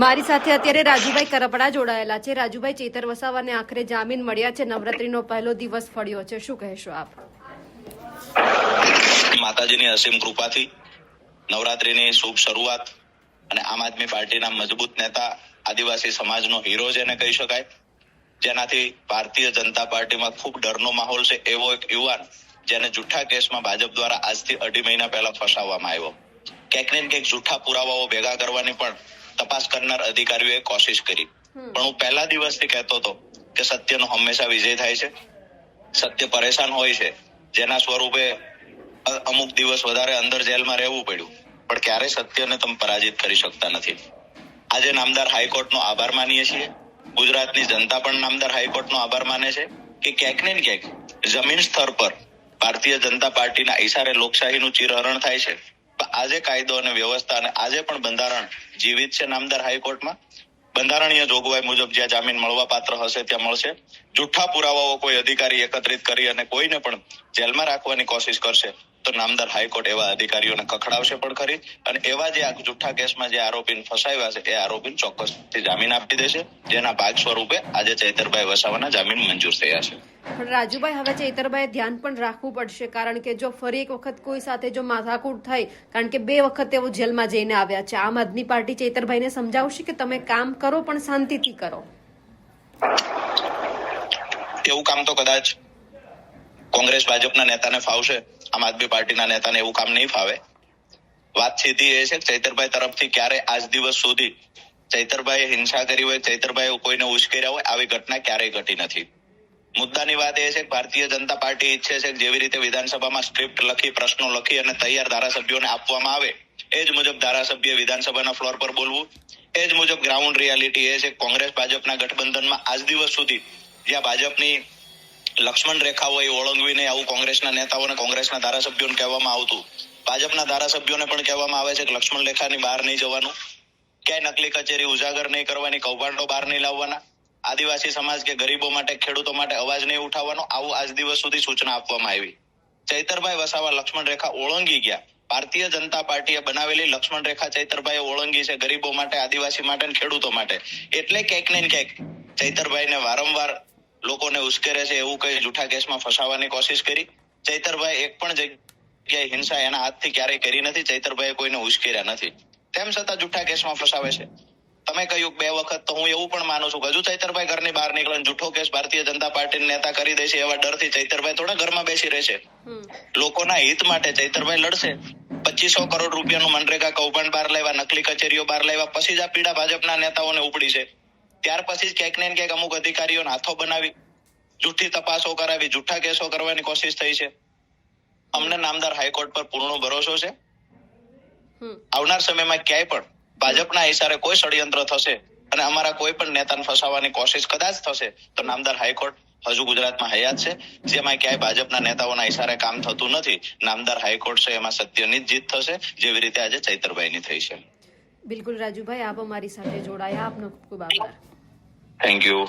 મારી સાથે અત્યારે રાજુભાઈ કરપડા જોડાયેલા છે. રાજુભાઈ, ચેતર વસાવાને આખરે જામીન મળ્યા છે. નવરાત્રીનો પહેલો દિવસ ફળ્યો છે. શું કહેશો આપ? માતાજીની અસીમ કૃપાથી નવરાત્રીની શુભ શરૂઆત અને આમ આદમી પાર્ટીના મજબૂત નેતા, આદિવાસી સમાજનો હીરો જેને કહી શકાય, જેનાથી ભારતીય જનતા પાર્ટીમાં ખૂબ ડરનો માહોલ છે. એવો એક યુવાન જેને જુઠ્ઠા કેસમાં ભાજપ દ્વારા આજથી અઢી મહિના પહેલા ફસાવવામાં આવ્યો. ક્યાંક ને ક્યાંક જુઠ્ઠા પુરાવાઓ ભેગા કરવાની પણ તપાસ કરનાર અધિકારીઓએ કોશિશ કરી. પણ હું પહેલા દિવસથી કહેતો હતો કે સત્યનો હંમેશા વિજય થાય છે. સત્ય પરેશાન હોય છે. જેના સ્વરૂપે અમુક દિવસ વધારે અંદર જેલમાં રહેવું પડ્યું. પણ ક્યારે સત્યને તમે પરાજિત કરી શકતા નથી? આજે નામદાર હાઈકોર્ટનો આભાર માનીએ છીએ. ગુજરાતની જનતા પણ નામદાર હાઈકોર્ટનો આભાર માને છે કે ક્યાંક ને ક્યાંક જમીન સ્તર પર ભારતીય જનતા પાર્ટીના ઈશારે લોકશાહીનું ચિરહરણ થાય છે. આજે કાયદો અને વ્યવસ્થા અને આજે પણ બંધારણ જીવિત છે નામદાર હાઈકોર્ટમાં. બંધારણીય જોગવાઈ મુજબ જ્યાં જામીન મળવા પાત્ર હશે ત્યાં મળશે. જુઠ્ઠા પુરાવાઓ કોઈ અધિકારી એકત્રિત કરી અને કોઈને પણ જેલમાં રાખવાની કોશિશ કરશે. તો નામદાર હાઈકોર્ટ એવા અધિકારીઓને કખડાવશે પણ ખરી. અને એવા જે આ જુઠ્ઠા કેસમાં જે આરોપીને ફસાવ્યા છે એ આરોપીને ચોક્કસ જામીન આપી દેશે. જેના ભાગ સ્વરૂપે આજે ચૈતરભાઈ વસાવાના જામીન મંજૂર થયા છે. પણ રાજુભાઈ હવે ચૈતરભાઈ ધ્યાન પણ રાખવું પડશે કારણ કે જો ફરી એક વખત કોઈ સાથે જો માથાકૂટ થાય કારણ કે બે વખત તેઓ જેલમાં જઈને આવ્યા છે. આમ આદમી પાર્ટી ચૈતરભાઈને સમજાવશે કે તમે કામ કરો પણ શાંતિથી કરો. એવું કામ તો કદાચ કોંગ્રેસ ભાજપના નેતાને ફાવશે. આમ આદમી પાર્ટીના નેતાને એવું કામ નહીં ફાવે. વાત સીધી એ છે ચૈતરભાઈ તરફથી ક્યારે આજ દિવસ સુધી ચૈતરભાઈ હિંસા કરી હોય ચૈતરભાઈ કોઈને ઉશ્કેર્યા હોય, આવી ઘટના ક્યારેય ઘટી નથી. મુદ્દાની વાત એ છે કે ભારતીય જનતા પાર્ટી ઈચ્છે છે કે જેવી રીતે વિધાનસભામાં સ્ક્રિપ્ટ લખી, પ્રશ્નો લખી અને તૈયાર ધારાસભ્યોને આપવામાં આવે, એ જ મુજબ ધારાસભ્ય વિધાનસભાના ફ્લોર પર બોલવું. એ જ મુજબ ગ્રાઉન્ડ રિયાલિટી એ છે કોંગ્રેસ ભાજપના ગઠબંધનમાં આજ દિવસ સુધી જ્યાં ભાજપની લક્ષ્મણ રેખા હોય એ ઓળંગવીને આવું કોંગ્રેસના નેતાઓને કોંગ્રેસના ધારાસભ્યોને કહેવામાં આવતું. ભાજપના ધારાસભ્યોને પણ કહેવામાં આવે છે કે લક્ષ્મણ રેખાની બહાર નહીં જવાનું. ક્યાંય નકલી કચેરી ઉજાગર નહીં કરવાની, કૌભાંડો બહાર નહીં લાવવાના. આદિવાસી સમાજ કે ગરીબો માટે, ખેડૂતો માટે અવાજ નહીં ઉઠાવવાનો. આવું આજ દિવસ સુધી સૂચના આપવામાં આવી. ચૈતરભાઈ વસાવા લક્ષ્મણ રેખા ઓળંગી ગયા. ભારતીય જનતા પાર્ટીએ બનાવેલી લક્ષ્મણ રેખા ચૈતરભાઈ ઓળંગી છે ગરીબો માટે, આદિવાસી માટે ખેડૂતો માટે. એટલે ક્યાંક ને ક્યાંક ચૈતરભાઈને વારંવાર લોકોને ઉશ્કેરે છે એવું કઈ જૂઠા કેસમાં ફસાવાની કોશિશ કરી? ચૈતરભાઈ એક પણ જગ્યાએ હિંસા એના હાથથી ક્યારેય કરી નથી ચૈતરભાઈએ કોઈને ઉશ્કેર્યા નથી. તેમ છતાં જૂઠા કેસમાં ફસાવે છે. તમે કહ્યું બે વખત તો હું એવું પણ માનું છું હજુ ચૈતરભાઈ ઘરની બહાર નીકળે જૂઠો કેસ ભારતીય જનતા પાર્ટી નેતા કરી દેશે એવા ડરથી ચૈતરભાઈ થોડા ઘરમાં બેસી રહેશે લોકોના હિત માટે ચૈતરભાઈ લડશે. પચીસો કરોડ રૂપિયાનું મનરેગા કૌભાંડ બહાર લાવ્યા નકલી કચેરીઓ બહાર લાવ્યા પછી જ આ પીડા ભાજપના નેતાઓને ઉપડી છે. ત્યાર પછી જ ક્યાંક ને ક્યાંક અમુક અધિકારીઓ હાથો બનાવી જૂઠી તપાસો કરાવી જૂઠા કેસો કરવાની કોશિશ થઈ છે. અમને નામદાર હાઈકોર્ટ પર પૂર્ણ ભરોસો છે. આવનાર સમયમાં ક્યાંય પણ ભાજપના ઈશારે કોઈ ષડયંત્ર થશે અને અમારા કોઈ પણ નેતાને ફસાવવાની કોશિશ કદાચ થશે તો નામદાર હાઈકોર્ટ હજુ ગુજરાતમાં હયાત છે. જેમાં ક્યાંય ભાજપના નેતાઓના ઈશારે કામ થતું નથી નામદાર હાઈકોર્ટ છે એમાં સત્યની જ જીત થશે જેવી રીતે આજે ચૈતરભાઈની થઈ છે. બિલકુલ રાજુભાઈ આપ અમારી સાથે જોડાયા. આપનો ખૂબ ખૂબ આભાર. Thank you